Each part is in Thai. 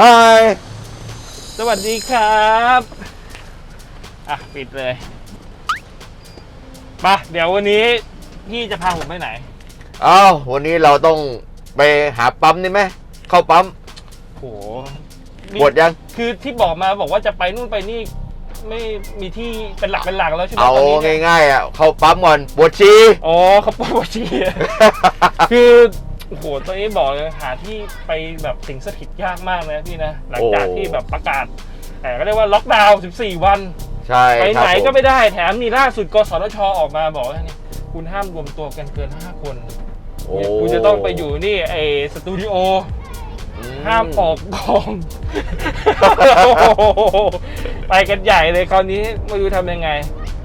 Hi สวัสดีครับ อะ ปิดเลยมาเดี๋ยววันนี้พี่จะพาผมไปไหน อ้าววันนี้เราต้องไปหาปั๊มนี่ไหมเข้าปั๊มโหหมดยัง คือที่บอกมาบอกว่าจะไปนู่นไปนี่ ไม่มีที่เป็นหลักเป็นหลักแล้วใช่ไหมเอาตอนนี้เนี่ยง่ายๆอะเข้าปั๊มก่อนปวดชี อ๋อเขาปวดชีคือโอ้โหตอนนี้บอกเลยหาที่ไปแบบสิงสถิตยากมากเลยนะพี่นะ หลังจากโอ้ที่แบบประกาศแต่ก็เรียกว่าล็อกดาวน์14 วันใช่ไปครับไหนผมก็ไม่ได้แถมมีล่าสุดกสทชออกมาบอกว่านี่คุณห้ามรวมตัวกันเกิน 5 คนโอ้คุณจะต้องไปอยู่นี่ไอสตูดิโออืห้ามออกกองไปกันใหญ่เลยคราวนี้ไม่รู้ทำยังไง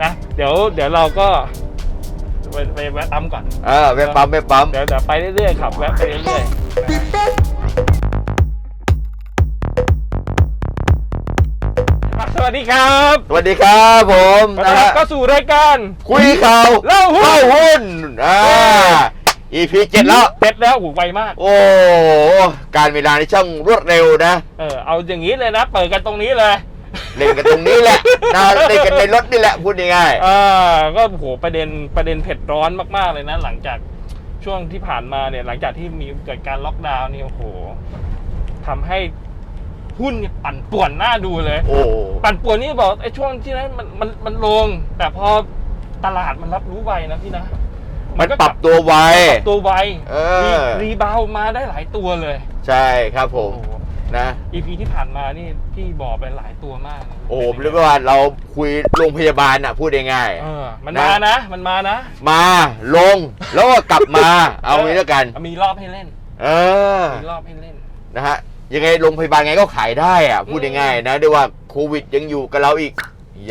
นะเดี๋ยวเดี๋ยวเราก็ ไปไปแวะตั้มก่อนเออไปปั๊มไปปั๊มเดี๋ยวเดี๋ยวไปเรื่อยๆขับแวะไปเรื่อยๆอะสวัสดีครับสวัสดีครับผมขอนะต้อนรัฮะบเข้าสู่รายการคุยข่าวเล่าหุ้นเล่าหุ้นอ่า EP เจ็ดแล้ว เสร็จแล้วโอ้โหไวมาก โอ้การเวลาในช่างรวดเร็วนะ เออเอาอย่างนี้เลยนะ เปิดกันตรงนี้เลย เล่นกันตรงนี้แหละนะเล่นกันในรถนี่แหละพูดง่ายอ่าก็โหประเด็นประเด็นเผ็ดร้อนมากๆเลยนะ หลังจากช่วงที่ผ่านมาเนี่ย หลังจากที่มีเกิดการล็อกดาวน์นี่โอ้โหทำให้หุ้นเนี่ยปั่นป่วนหน้าดูเลยๆโอ้ปั่นป่วนนี่บอกไอ้ช่วงที่นั้นมันมันมันลง แต่พอตลาดมันรับรู้ไวนะพี่นะมันก็ปรับตัวไวปรับตัวไวเออรีรีบาวด์มาได้หลายตัวเลย ใช่ครับผโอ้มโห นะ EP ที่ผ่านมานี่พี่บอกไปหลายตัวมากเลยโอ้โหเรียกว่าเราคุยโรงพยาบาลอะพูดง่ายเออมันนะมานะ มันมานะๆมาลงแล้วก็กลับมา เอางี้แล้วกัน มีรอบให้เล่น เออ มีรอบให้เล่นนะฮะยังไงโรงพยาบาลไงก็ขายได้อะพูดง่ายๆนะด้วยว่าโควิดยังอยู่กับเราอีก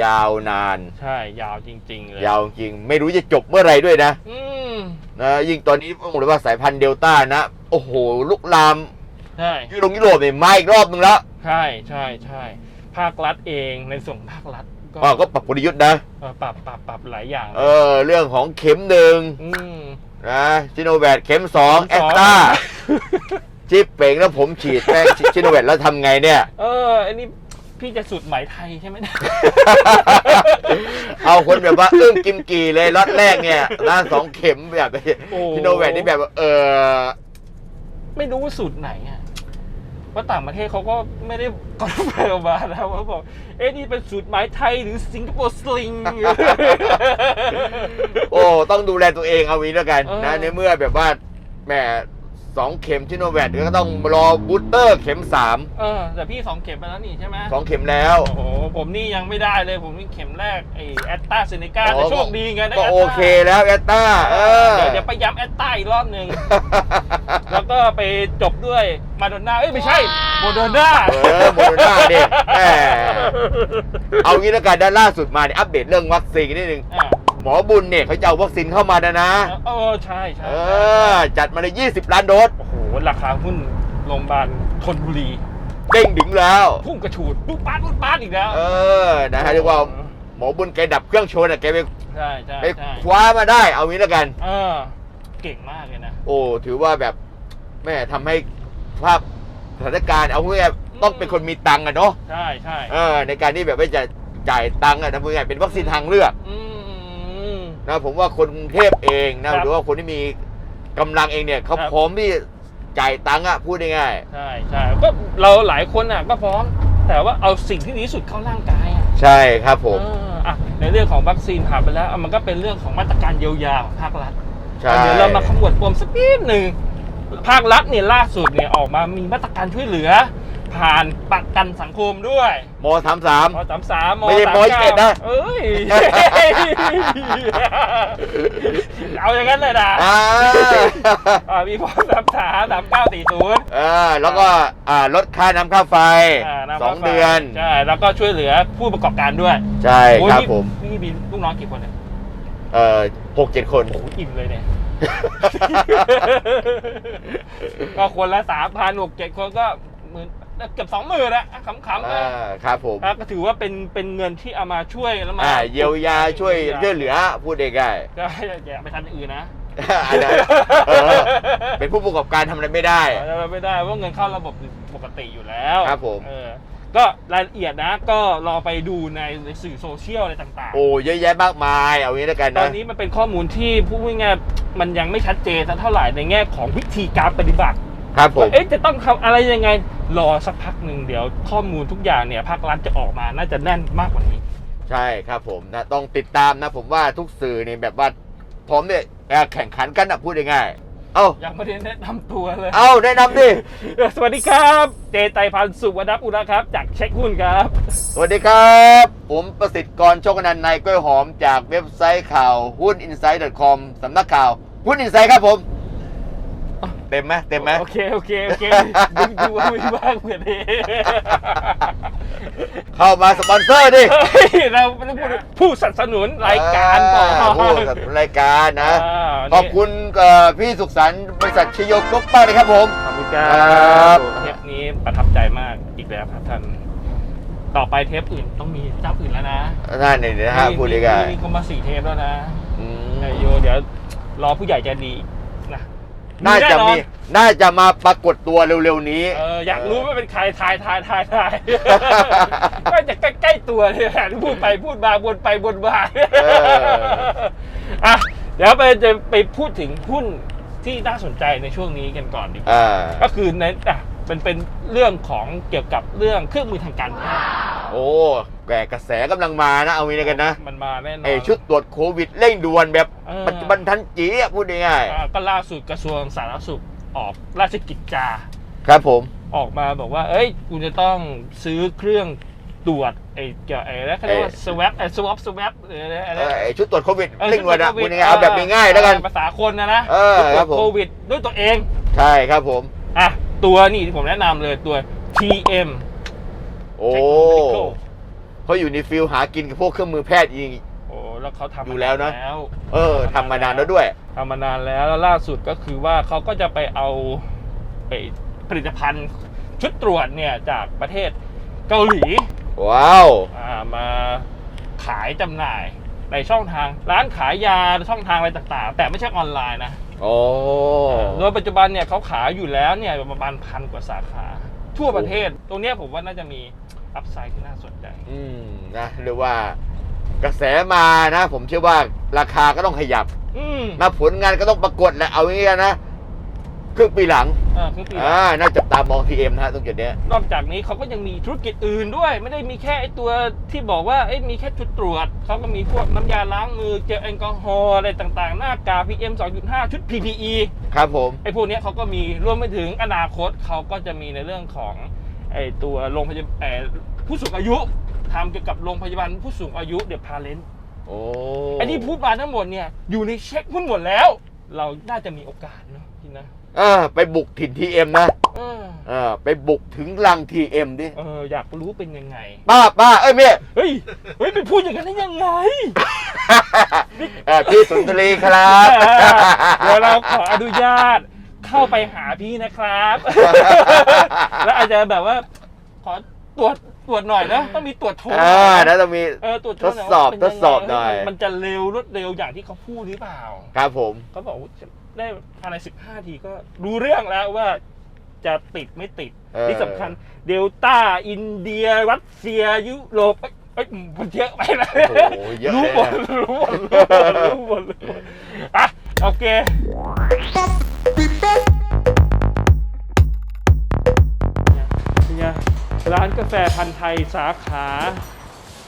ยาวนาน ใช่ ยาวจริง ๆ เลย ยาวจริง ไม่รู้จะจบเมื่อไหรด้วยนะอืมนะยิ่งตอนนี้ต้องบอกเลยว่าสายพันธุ์เดลต้านะ โอ้โหลุกลาม ใช่ยุโรปยุโรปเนี่ยมาอีกรอบนึงแล้วใช่ใช่ใช่ภาครัฐเองในส่วนของภาครัฐก็อ๋อก็ปรับกลยุทธ์นะเออปรับปรับปรับหลายอย่าง เออ เรื่องของเข็มหนึ่งอืมนะซิโนแวคเข็มสองแอเข็สมสองตาจิ๊บเป่งแล้วผมฉีดแม่งซิโนแวคแล้วทำไงเนี่ย เอออันนี้พี่จะสุดไหมไทยใช่ไหมเนี่ยเอาคนแบบว่าอึ้งกิมกีเลยล็อตแรกเนี่ยด้านสองเข็มแบบโอ้ซิโนแวคนี่แบบว่าเออไม่รู้ว่าสูตรไหนอะ เพราะต่างประเทศเขาก็ไม่ได้คอนเฟิร์มมานะว่าบอก เอ๊ะนี่เป็นสูตรไหมไทยหรือสิงคโปร์สลิง โอ้ ต้องดูแลตัวเองเอาวีแล้วกันเออนะในเมื่อแบบว่าแหม สองเข็มซิโนแวคก็ต้องรอบูสเตอร์เข็มสามเออแต่พี่สองเข็มไปแล้วนี่ใช่ไหมสองเข็มแล้วโอ้โหผมนี่ยังไม่ได้เลยผมนี่เข็มแรกไอแอตตาเซเนกาแต่โชคดีไงได้ก็แตตาโอเคแล้วแอตตาเออเดี๋ยวเดี๋ยวไปย้ำแอตตาอีกรอบหนึ่งแล้วก็ไปจบด้วยมาโดน่าเอ้ยไม่ใช่โมโดน่าเออโมโดน่าดิแหมเอางี้แล้วกันด้านล่าสุดมาเนี่ยอัปเดตเรื่องวัคซีนนิดนึงอะห มอบุญเนี่ยเขาจะเอาวัคซีนเข้ามาแล้วนะ เออใช่ใช่เออ จัดมาเลย20 ล้านโดสโอ้โห ราคาหุ้นโรงพยาบาลธนบุรีเด้งดึงแล้ว พุ่งกระฉูดปุ๊บปาดปุ๊บปาดอีกแล้ว เออนะฮะเรียกว่าหมอบุญแกดับเครื่องชนอะแกไปใช่ใช่ไปใช่คว้ามาได้เอางี้แล้วกัน เออ เก่งมากเลยนะ โอ้ถือว่าแบบแม่ทำให้ภาพสถานการณ์เอาง่ายๆต้องเป็นคนมีตังค์อะเนาะใช่ใช่เออในการที่แบบว่าจะจ่ายตังค์อะทำง่ายๆเป็นวัคซีนทางเลือก อืม นะผมว่าคนกรุงเทพเองนะครับ หรือว่าคนที่มีกำลังเองเนี่ยเขาครับ พร้อมที่จ่ายตังค์อะพูดง่ายใช่ใช่ก็เราหลายคนอะก็พร้อม แต่ว่าเอาสิ่งที่ดีที่สุดเข้าร่างกายอะๆใช่ครับผม เอออะในเรื่องของวัคซีนผ่านไปแล้วอะมันก็เป็นเรื่องของมาตรการเยียวยาของภาครัฐ ใช่ เดี๋ยวเรามาขมวดปมสักนิดหนึ่งภาครัฐเนี่ยล่าสุดเนี่ยออกมามีมาตรการช่วยเหลือ ผ่านประกันสังคมด้วยมสามสาม มสามสามมไม่ใช่สามมยี่สิบเอ็ดนะ เอ้ย เอาอย่างนั้นเลยนะอ่าอ่ามีมสามสามสามเก้าสี่ศูนย์เออแล้วก็อ่าลดค่าน้ำค่าไฟสองเดือน ใช่ แล้วก็ช่วยเหลือผู้ประกอบการด้วยใช่โอ้ยครับนี่ผมนี่มีลูกน้องกี่คนเนี่ยเอ่อหกเจ็ดคน โอ้โหอิ่มเลยเนี่ย ก็คนละสามพันหกเจ็ดคนก็หมื่น เกือบสองหมื่นละขำๆอ่านะครับผมก็ถือว่าเป็นเป็นเงินที่เอามาช่วยแล้วมาอ่าเยียวยาช่วยช่วยเหลือพูดง่ายก็อย่าไปทำอย่างอื่นนะๆอันนั้นเออเป็นผู้ประกอบการทำอะไรไม่ได้เราไม่ได้เพราะเงินเข้าระบบปกติอยู่แล้วครับผมเออก็รายละเอียดนะก็รอไปดูในในสื่อโซเชียลอะไรต่างๆ โอ้เยอะแยะมากมาย เอางี้แล้วกันตอนะนนี้มันเป็นข้อมูลที่พูดง่ายๆมันยังไม่ชัดเจนสักเท่าไหร่ในแง่ของวิธีการปฏิบัติ ครับผม ว่าเอ๊ะจะต้องทำอะไรยังไง รอสักพักหนึ่งเดี๋ยวข้อมูลทุกอย่างเนี่ยภาครัฐจะออกมาน่าจะแน่นมากกว่านี้ ใช่ครับผมนะต้องติดตามนะผมว่าทุกสื่อนี่แบบว่าพร้อมเนี่ยเอ่อแข่งขันกันนะพูดง่ายๆเอ้ายังไม่ได้แนะนำตัวเลย เอ้าแนะนำดิ สวัสดีครับ เจไตรพันธ์สุวรรณอุระครับ จากเช็คหุ้นครับ สวัสดีครับ ผมประสิทธิ์กรโชคนันท์นายกล้วยหอมจากเว็บไซต์ข่าวหุ้น insight.com สำนักข่าวหุ้น insight ครับผม เต็มไหมเต็มไหมโอเคโอเคโอเคดึงดูว่าไม่ว่างเหมือนเดิมเข้ามาสปอนเซอร์ดิเฮ้ยเราไม่ได้พูดผู้สนับสนุนรายการก่อนาผู้สนับสนุนรายการนะอ่าขอบคุณเอ่อพี่สุขสันต์บริษัทชโยกรุ๊ปมากเลยครับผมขอบคุณครัครับบเทปนี้ประทับใจมากอีกแล้วครับท่านต่อไปเทปอื่นต้องมีเจ้าอื่นแล้วนะนั่นนี่นะฮะพูดง่ายมีคนมาสี่เทปแล้วนะๆอืมเออโยเดี๋ยวรอผู้ใหญ่ใจดีนะ น่าจะแอมีน่าจะมาปรากฏตัวเร็วๆนี้ เอออยากรู้ว่าเป็นใครทายทายทายทาย ก็จะใกล้ๆตัวเลยแหละพูดไปพูดมาวนไปวนมาเออ อะเดี๋ยวไปจะไปพูดถึงหุ้นที่น่าสนใจในช่วงนี้กันก่อนดีกว่า อ่าก็คือในอะเป็นเป็นเรื่องของเกี่ยวกับเรื่องเครื่องมือทางการแพทย์ โอ้ แกกระแสกำลังมานะ เอางี้แล้วกันนะมันมาแน่นอน ไอชุดตรวจโควิดเร่งด่วนแบบเออ ปัจจุบันทันจีอะพูดง่ายอ่าก็ล่าสุดกระทรวงสาธารณสุขออกราชกิจจา ๆครับผม ออกมาบอกว่า เอ้ยคุณจะต้องซื้อเครื่องตรวจไอ้เกี่ยวไอ้แล้วเขาเรียกว่า swab ไอ้ swab swab หรืออะไรอะไรเออไอชุดตรวจโควิดออเร่งด่วนอะโคพูดง่ายๆเอาแบบง่ายๆแล้วกัน ภาษาคนนะนะเออตรครัวบจผม โควิดด้วยตัวเอง ใช่ครับผม อะ ตัวนี่ที่ผมแนะนำเลยตัว TM โอ้ Techno Medical เขาอยู่ในฟิลหากินกับพวกเครื่องมือแพทย์จริงโอ้แล้วเขาทำอยู่แล้วนะ มานานแล้วเออทำมานานแล้วด้วย ทำมานานแล้วแล้วล่าสุดก็คือว่าเขาก็จะไปเอาไอ้ผลิตภัณฑ์ชุดตรวจเนี่ยจากประเทศเกาหลีว้าว อ่ามาขายจำหน่ายในช่องทางร้านขายยาช่องทางอะไรต่างๆ แต่ไม่ใช่ออนไลน์นะโอ้โดยปัจจุบันเนี่ยเขาขายอยู่แล้วเนี่ยประมาณพันกว่าสาขา ทั่วประเทศตรงเนี้ยผมว่าน่าจะมี อัพไซด์ที่น่าสนใจอืมนะหรือว่ากระแสมานะ ผมเชื่อว่าราคาก็ต้องขยับอืมนะผลงานก็ต้องปรากฏแหละเอางี้นะครึ่งปีหลังเออคือปีอ่าน่าจับตามองทีเอ็มนะฮะตรงจุดเนี้ย นอกจากนี้เขาก็ยังมีธุรกิจอื่นด้วย ไม่ได้มีแค่ไอตัวที่บอกว่าเอ้ยมีแค่ชุดตรวจ เขาก็มีพวกน้ำยาล้างมือเจลแอลกอฮอล์อะไรต่างๆ หน้ากาก PM 2.5 ชุด PPE ครับผม ไอ้พวกเนี้ยเขาก็มีรวมไปถึงอนาคตเขาก็จะมีในเรื่องของ ไอ้ตัวโรงพยาบาลเอ่อผู้สูงอายุทำเกี่ยวกับโรงพยาบาลผู้สูงอายุเดี๋ยวพาเลนโอ้ไอ้ที่พูดมาทั้งหมดเนี่ยอยู่ในเช็คหุ้นหมดแล้ว เราน่าจะมีโอกาสเนาะพี่นะเออไปบุกถิ่นทีเอ็มนะเออเออไปบุกถึงรังทีเอ็มดิเอออยากรู้เป็นยังไง ป้าป้าเอ้ยเม่เฮ้ยเฮ้ยไปพูดอย่างนั้นได้ยังไงเออพี่สุนทรีครับเดี๋ยวเราขออนุญาต เข้าไปหาพี่นะครับ แล้วอาจจะแบบว่า ขอตรวจตรวจหน่อยนะต้องมีตรวจโชว์อ่านะต้องมี เออตรวจโชว์หน่ยทดสอบว่าเป็นยังไงทดสอบหน่อยมันจะเร็วรวดเร็วอย่างที่เขาพูดหรือเปล่าครับผม เขาบอกว่าได้ภายใน15ทีก็รู้เรื่องแล้วว่าจะติดไม่ติด เออ ที่สำคัญเดลต้าอินเดียรัสเซียยุโรปเอ้ยเอ้ยมันเยอะไปแล้ว โอ้โหเยอะรู้เลยหมดนะ รู้หมดรู้หมดรู้หมดรู้หมดอะโอเค ร้านกาแฟพันธ์ไทยสาขา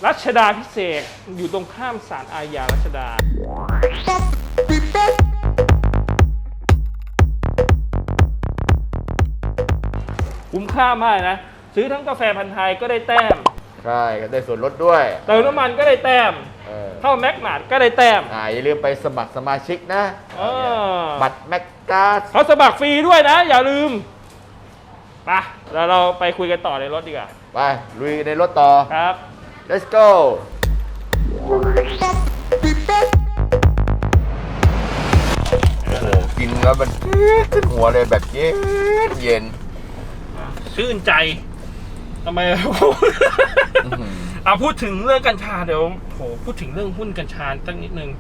รัชดาพิเศษกอยู่ตรงข้ามศาลอาญารัชดา คุ้มค่ามากนะ ซื้อทั้งกาแฟพันธ์ไทยก็ได้แต้มใช่ก็ได้ส่วนลดด้วยเติมน้ำมันก็ได้แต้ม เออเข้าแม็กนาดก็ได้แต้มอ่าอย่าลืมไปสมัครสมาชิกนะเออบัตรแม็กกาสเขาสมัครฟรีด้วยนะ อย่าลืมไป แล้วเราไปคุยกันต่อในรถดีกว่า ไปลุยในรถต่อ ครับ let's go โอ้โหกินแล้วมันขึ้นหัวเลยแบบเย็นเย็น ชื่นใจทำไมอื้อหือเอาพูดถึงเรื่องกัญชาเดี๋ยวโหพูดถึงเรื่องหุ้นกัญชาสักนิดนึง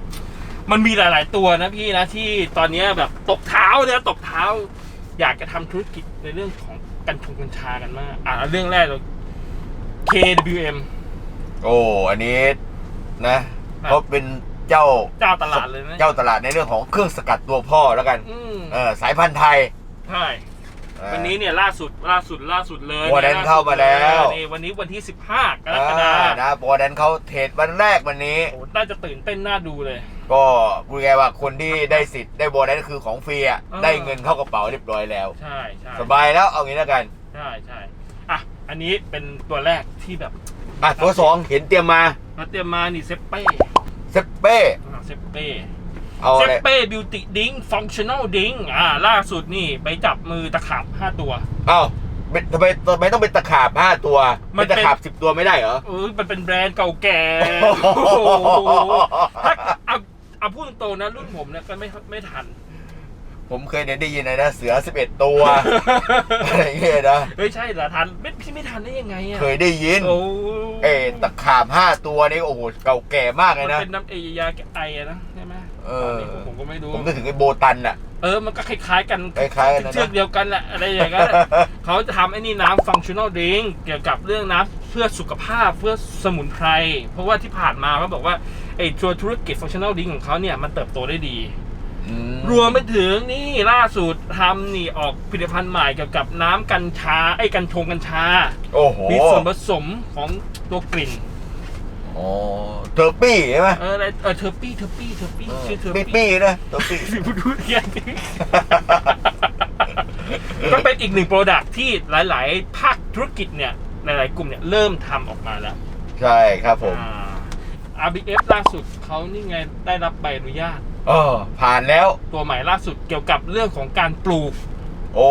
มันมีหลาย ๆ ตัวนะพี่นะที่ตอนเนี้ยแบบตบเท้าเนี่ยตบเท้า อยากจะทำธุรกิจในเรื่องของ กันชงกัญชากันมาก อ่าเรื่องแรกเรา KWM โอ้อันนี้นะเขาเป็นเจ้าเจ้าตลาดเลยนะเจ้าตลาดในเรื่องของเครื่องสกัดตัวพ่อแล้วกันอืมเออสายพันธุ์ไทยใช่เออวันนี้เนี่ยล่าสุดล่าสุดล่าสุดเลยวันนั้นยเข้ามาแล้วนี่วันนี้วันที่ 15กรกฎาอ่าคมนะบอดันเขาเทรดวันแรกวันนี้โอ้น่าจะตื่นเต้นน่าดูเลย ก็พูดง่ายๆว่าคนที่ได้สิทธิ์ได้บอดันคือของฟรีอะเออ ได้เงินเข้ากระเป๋าเรียบร้อยแล้ว ใช่ใช่สบายแล้วเอางี้แล้วกันใช่ใช่อะอันนี้เป็นตัวแรกที่แบบอะตัวสองเห็นเตรียมมามาเตรียมมานี่เซปเป้เซปเป้อ่าเซปเป้เอาเซอะไรปเป้บิวตี้ดิงฟังชั่นอลดิงอ่าล่าสุดนี่ไปจับมือตะขาบ5ตัว เอ้าเป็นทำไมทำไมต้องเป็นตะขาบห้าตัวมัเป็นนเป็น ตะขาบสิบตัวไม่ได้เหรอ เออมันเป็นแบรนด์เก่าแก่โอ้โหโอ้โหถ้า เอาเอาพูดตรงๆนะรุ่นผมเนี่ยก็ไม่ไม่ทัน ผมเคยได้ยินนะนะ เสือสิบเอ็ดตัว อะไรเงี้ยนะ เฮ้ยใช่เหรอทันไม่พี่ไม่ทันได้ยังไงอะเคยได้ยิน โอ้เอ้ตะขาบห้าตัวนี่โอ้โหเก่าแก่มากเลมัยนนะ เป็นน้ำเอยาแก้ไออะนะใช่ไหมเออนนี้ผมก็ไม่รู้ผมนึกถึงไอ้โบตันอะเออมันก็คล้ายๆกันคล้ายๆกันนะ เชือกเดียวกันแหละอะไรอย่างเงี้ยเขาจะทำไอ้นี่น้ำฟังชั่นอลดริงเกี่ยวกับเรื่องน้ำเพื่อสุขภาพเพื่อสมุนไพร เพราะว่าที่ผ่านมาเขาบอกว่า ไอ้ตัวธุรกิจฟังชั่นอลดริงของเขาเนี่ยมันเติบโตได้ดี อืมรวมไปถึงนี่ล่าสุดทำนี่ออกผลิตภัณฑ์ใหม่เกี่ยวกับน้ำกัญชาไอ้กัญชงกัญชา โอ้โหมีส่วนผสมของตัวกลิ่น อ๋อเทอร์ปี้ใช่ไหมเอออะไรเออเทอร์ปี้เทอร์ปี้เทอร์ปี้ชื่อเทอร์ปี้ปี้ปี้นะเทอร์ปี้พูดพูดเทียนก็เป็นอีกหนึ่งโปรดักที่หลาย ๆ ภาคธุรกิจเนี่ยหลาย ๆ กลุ่มเนี่ยเริ่มทำออกมาแล้วใช่ครับผม อ่า RBF ล่าสุดเขานี่ไงได้รับใบอนุญาต เออ ผ่านแล้ว ตัวใหม่ล่าสุดเกี่ยวกับเรื่องของการปลูก โอ้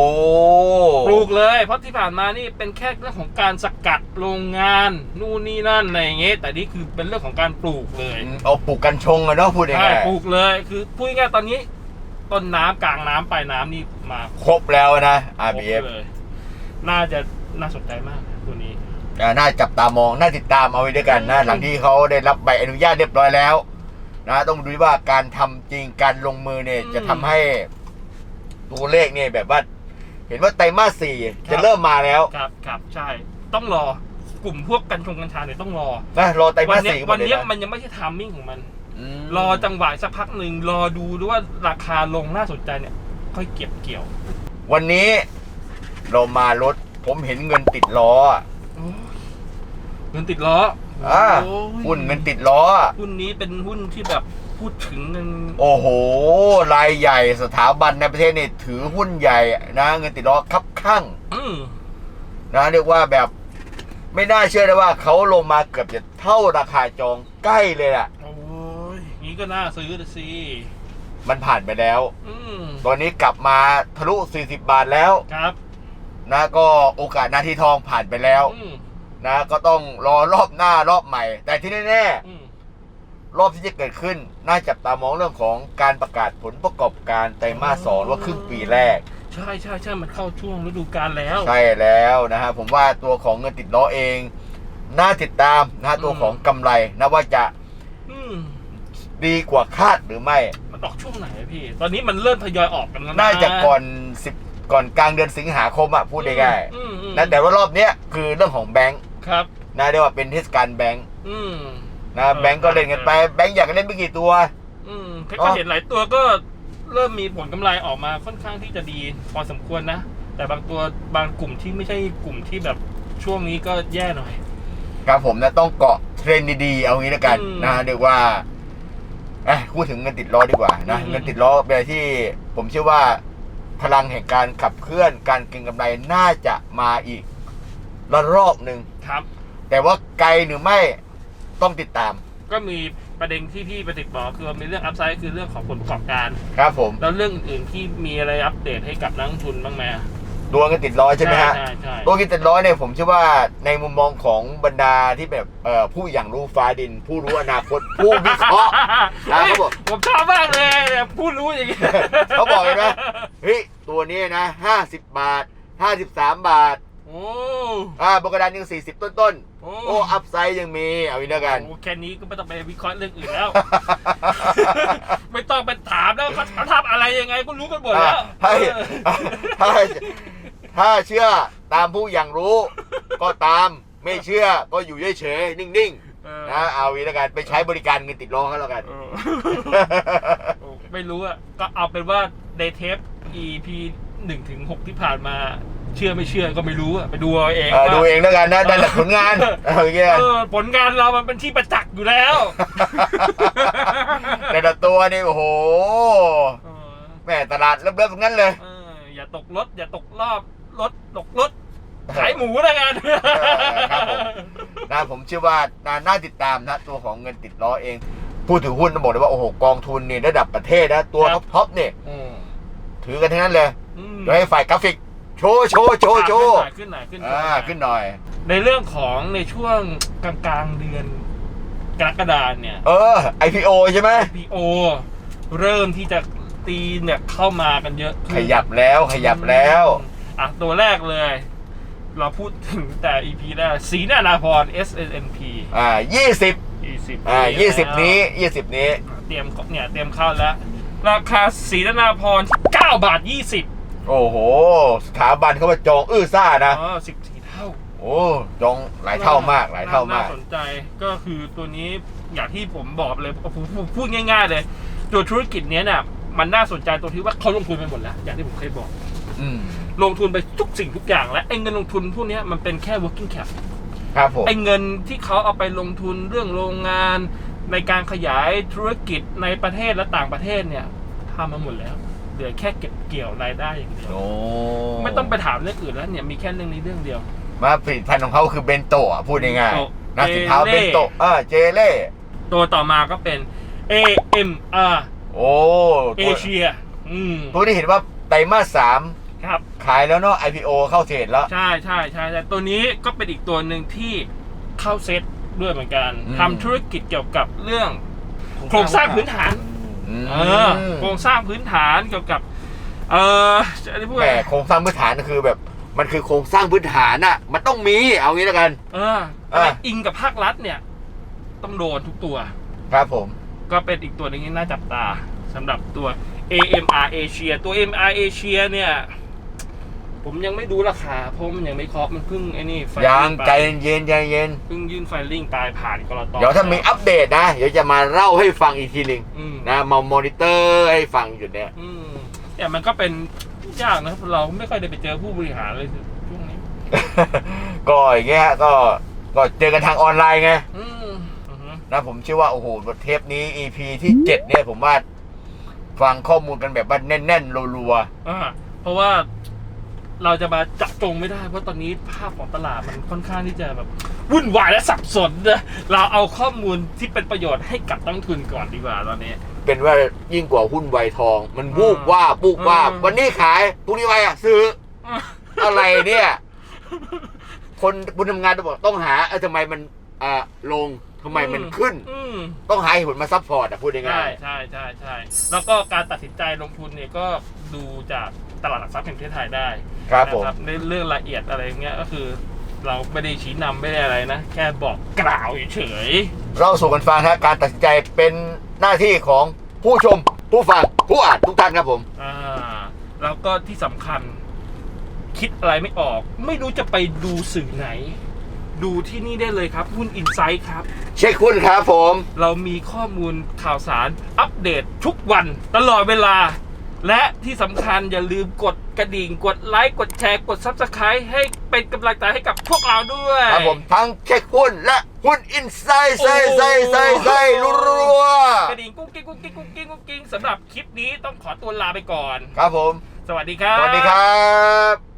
ปลูกเลย เพราะที่ผ่านมานี่เป็นแค่เรื่องของการสกัดโรงงาน นู่นนี่นั่นอะไรอย่างเงี้ยแต่นี่คือเป็นเรื่องของการปลูกเลยเอาปลูกกันชงอะเนาะพูดยังใช่ไงปลูกเลยคือพูดง่ายๆตอนนี้ ต้นน้ำกลางน้ำปลายน้ำนี่มาครบแล้วนะ ครบ RBF เลย น่าจะน่าสนใจมากตัว นี้อ่าน่าจับตามองน่าติดตามเอาไว้ด้วยกันนะอืมหลังที่เขาได้รับใบอนุญาตเรียบร้อยแล้วนะต้องดูว่าการทำจริงการลงมือเนี่ยจะทำให้ตัวเลขเนี่ยแบบว่าเห็นว่าไตรมาสสี่จะเริ่มมาแล้วครับครับใช่ ต้องรอกลุ่มพวกกัญชงกัญชาเนี่ยต้องรอนะรอไตรวัมาสเนี้ยสี่วันเนี้ยหมดเลยะมันยังไม่ใช่ทามมิ่งของมันมรอจังหวะสักพักหนึ่งรอดูด้วยว่าราคาลงน่าสนใจเนี่ย ค่อยเก็บเกี่ยว วันนี้เรามารถผมเห็นเงินติดล้ออะโอ้ย เงินติดล้ออ่าโอ้ยหุ้นเงินติดล้ออะหุ้นนี้เป็นหุ้นที่แบบพูดถึงกันโอ้โห รายใหญ่สถาบันในประเทศนี่ถือหุ้นใหญ่นะ เงินติดล้อคับข้างอืมนะเรียกว่าแบบไม่น่าเชื่อเลยว่าเขาลงมาเกือบจะเท่าราคาจองใกล้เลยอะโอ้ยงี้ก็น่าซื้อนะสิมันผ่านไปแล้ว อืมตอนนี้กลับมาทะลุ 40 บาทแล้ว ครับนะก็โอกาสหน้าที่ทองผ่านไปแล้ว อืม นะก็ต้องรอรอบหน้ารอบใหม่ แต่ที่แน่อืมๆรอบที่จะเกิดขึ้น น่าจับตามองเรื่องของการประกาศผลประกอบการไตรมาสสองว่าครึ่งปีแรก ใช่ใช่ใช่มันเข้าช่วงฤดูกาลแล้ว ใช่แล้วนะฮะผมว่าตัวของเงินติดล้อเอง น่าติดตามนะฮะตัวของกำไรนะว่าจะอืมดีกว่าคาดหรือไม่ มันออกช่วงไหนอะพี่ ตอนนี้มันเริ่มทยอยออกกันแล้วนะน่าจะก่อนสิบก่อนกลางเดือนสิงหาคมอะพูดได้ง่ายอืมอืมๆนะแต่ว่ารอบเนี้ยคือเรื่องของแบงค์ ครับ นะเรียกว่าเป็นเทศกาลแบงค์อืม นะเออ แบงค์ก็เล่นกันไปแบงค์อยากเล่นไม่กี่ตัว อืมอ๋ก็อเห็นหลายตัวก็เริ่มมีผลกำไรออกมาค่อนข้างที่จะดีพอสมควรนะ แต่บางตัวบางกลุ่มที่ไม่ใช่กลุ่มที่แบบช่วงนี้ก็แย่หน่อย ครับผมนะต้องเกาะเทรนด์ดีๆ เอางี้แล้วกันอืมนะเรียกว่าเอ้ยพูดถึงเงินติดล้อดีกว่านะอืม เงินติดล้อเป็นอะไรที่ผมเชื่อว่าพลังแห่งการขับเคลื่อนการเก็งกำไรน่าจะมาอีก ระรอบหนึ่งครับ แต่ว่าไกลหรือไม่ต้องติดตาม ก็มีประเด็นที่พี่ประติดบอกคือมีเรื่องอัพไซด์คือเรื่องของผลประกอบการ ครับผม แล้วเรื่องอื่นๆที่มีอะไรอัปเดตให้กับนักลงทุนบ้างไหมตัวเงินติดล้อใช่ไหมฮะใช่ใช่ตัวเงินติดล้อเนี่ยผมเชื่อว่าในมุมมองของบรรดาที่แบบเอ่อผู้อย่างรู้ฟ้าดิน ผู้รู้อนาคต ผู้วิเคราะห์อะเขาบอกผมชอบมากเลยพูดรู้อย่างนี้เขาบอกเลยนะเฮ้ยตัวนี้นะห้าสิบบาทห้าสิบสามบาท โอ้อ่าบกระดานยังสี่สิบต้นโอ้ๆโอ้อัพไซด์ยังมีเอาอีกแล้วกัน โอ้แค่นี้ก็ไม่ต้องไปวิเคราะห์เรื่องอื่นแล้ว ไม่ต้องไปถามแล้วเขาเขาทำอะไรยังไงก็รู้กันหมดแล้วถ้าเออถ้าถ้าเชื่อตามผู้อย่างรู้ ก็ตามไม่เชื่อก็อยู่เฉยๆนิ่งเออๆนะเอาวีแล้วกันไปใช้บริการเงินติดล้อเขาแล้วกัน เออโอ้ไม่รู้อะก็เอาเป็นว่าในเทป EP หนึ่งถึงหกที่ผ่านมา เชื่อไม่เชื่อก็ไม่รู้อะไปดูเอาเองเออว่า ดูเองแล้วกันนะได้แต่ผลงานเอาอย่างเงี้ยเออผลงานเรามันเป็นที่ประจักษ์อยู่แล้วแต่ละตัวนี่โอ้โหเออแม่ตลาดเริ่มๆทั้งนั้นเลย เอออย่าตกรถ อย่าตกรอบรถตกรถขายหมูแล้วกันครับผม นะผมเชื่อว่าน่าน่าติดตามนะตัวของเงินติดล้อเอง พูดถึงหุ้นต้องบอกเลยว่าโอ้โหกองทุนนี่ระดับประเทศนะตัวครับท็อปๆเนี่ยอืมถือกันทั้งนั้นเลยอืมเดี๋ยวให้ฝ่ายกราฟิก โชว์โชว์โชว์โชว์ขึ้นหน่อยขึ้นหน่อ่าอยขึ้นหน่อย ในเรื่องของในช่วงกลางๆเดือนกรกฎาเนี่ย เออ IPO ใช่ไหม IPO เริ่มที่จะตีเนี่ยเข้ามากันเยอะขึ้นขยับแล้วขยับแล้ว อะ ตัวแรกเลย เราพูดถึงแต่ EP แรกสีนานาพร S N P อ่ายี่สิบ20อ่ายี่สิบแล้วนี้ยี่สิบนี้ เตรียมเนี่ยเตรียมเข้าแล้ว ราคาสีนานาพร9บาท20 โอ้โห สถาบันเขามาจองอื้อซ่านะ อ๋อ14เท่าโอ้จองหลายเท่ามากหลายเท่ามาก น่สนใจก็คือตัวนี้อย่างที่ผมบอกเลยผมผมพูดง่าย ๆ เลย ตัวธุรกิจเนี้ยเนี่ยมันน่าสนใจตรงที่ว่าเขาลงทุนไปหมดแล้ว อย่างที่ผมเคยบอก อืมลงทุนไปทุกสิ่งทุกอย่างแล้วไอ้เงินลงทุนพวกเนี้ยมันเป็นแค่ working cap ครับผมไอ้เงินที่เขาเอาไปลงทุนเรื่องโรงงาน ในการขยายธุรกิจในประเทศและต่างประเทศเนี่ยทำมาหมดแล้ว เหลือแค่เก็บเกี่ยวรายได้อย่างเดียวโอ้ไม่ต้องไปถามเรื่องอื่นแล้วเนี่ยมีแค่เรื่องนี้เรื่องเดียว มาผลิตภัณฑ์ของเขาคือเบนโตะอะพูดง่ายโตะๆนะสินค้าเจเล่เบนโตะอ่าเจเล่ ตัวต่อมาก็เป็น AMR โอ้เอตัวเชียอืมตัวนี้เห็นว่าไตรมาสสามครับ ขายแล้วเนาะ IPO เข้าเทรดแล้ว ใช่ใช่ใช่แต่ตัวนี้ก็เป็นอีกตัวหนึ่งที่เข้าเซ็ตด้วยเหมือนกันอืม ทำธุรกิจเกี่ยวกับเรื่อง โครงสร้างพื้นฐานอืม เออโครงสร้างพื้นฐานเกี่ยวกับ เออจะได้พูดแหมไงโครงสร้างพื้นฐานก็คือแบบ มันคือโครงสร้างพื้นฐานอะ มันต้องมีเอางี้แล้วกัน เอออะอิงกับภาครัฐเนี่ย ต้องโดนทุกตัว ครับผม ก็เป็นอีกตัวหนึงที่น่าจับตาสำหรับตัว AMR Asia ตัว AMR Asia เนี่ย ผมยังไม่ดูราคาเพราะมันยังไม่เคาะมันเพิ่งไอ้นี่ไฟลิ่ยังไปใจเย็นใจเย็นเพิ่งยื่นไฟลิ่งไปผ่านกรตเดี๋ยวถ้ามีอัปเดตนะ เดี๋ยวจะมาเล่าให้ฟังอีกทีหนึ่งอืมนะมามอนิเตอร์ให้ฟังอยู่เนี่ยอืมแต่มันก็เป็นยากนะเราไม่ค่อยได้ไปเจอผู้บริหารเลยช่วงนี้ ก็อย่างเงี้ยก็ก็เจอกันทางออนไลน์ไง อืมอือฮึนะผมเชื่อว่าโอ้โหเทปนี้ EP ที่ 7 เนี่ยผมว่า ฟังข้อมูลกันแบบว่าแน่นๆรัวอ่าเพราะว่า เราจะมาจับจงไม่ได้เพราะตอนนี้ภาพของตลาดมันค่อนข้างที่จะแบบวุ่นวายและสับสนนะเราเอาข้อมูลที่เป็นประโยชน์ให้กับนักลงทุนก่อนดีกว่าตอนนี้ๆเป็นว่ายิ่งกว่าหุ้นไวทอง มันวูบอ่าว่าบวูบว่าบอืมวันนี้ขายพรุ่งนี้ไวอะซื้ออะไรเนี่ย คนบุญทำงานต้องบอกต้องหาเออทำไมมันอ่าลงทำไมมันขึ้นอืมต้องหาเหตุผลมาซัพพอร์ตอะพูดใช่ง่ายใช่ใช่ใช่แล้วก็การตัดสินใจลงทุนเนี่ยก็ดูจาก ตลาดหลักทรัพย์แห่งประเทศไทยได้ๆครับผม นะในเรื่องละเอียดอะไรเงี้ยก็คือ เราไม่ได้ชี้นำไม่ได้อะไรนะ แค่บอกกล่าวเฉยเราสู่กันฟังฮะการตัดสินใจเป็นหน้าที่ของผู้ชม ผู้ฟัง ผู้อ่านทุกท่านครับผม ๆอ่าแล้วก็ที่สำคัญ คิดอะไรไม่ออก ไม่รู้จะไปดูสื่อไหน ดูที่นี่ได้เลยครับหุ้นอินไซต์ครับ เช็คหุ้นครับผม เรามีข้อมูลข่าวสารอัปเดตทุกวันตลอดเวลา และที่สำคัญอย่าลืมกดกระดิ่ง กดไลค์ กดแชร์ กด Subscribe ให้เป็นกำลังใจให้กับพวกเราด้วย ครับผมทั้งเช็คหุ้นและหุ้นอินไซด์ไซด์ไซด์ไซด์ไซด์รัวกระดิ่งกุ้งกิ้งกุ้งกิ้งกุ้งกิ้งกุ้งกิ้งสำหรับคลิปนี้ต้องขอตัวลาไปก่อน ๆครับผม สวัสดีครับ สวัสดีครับ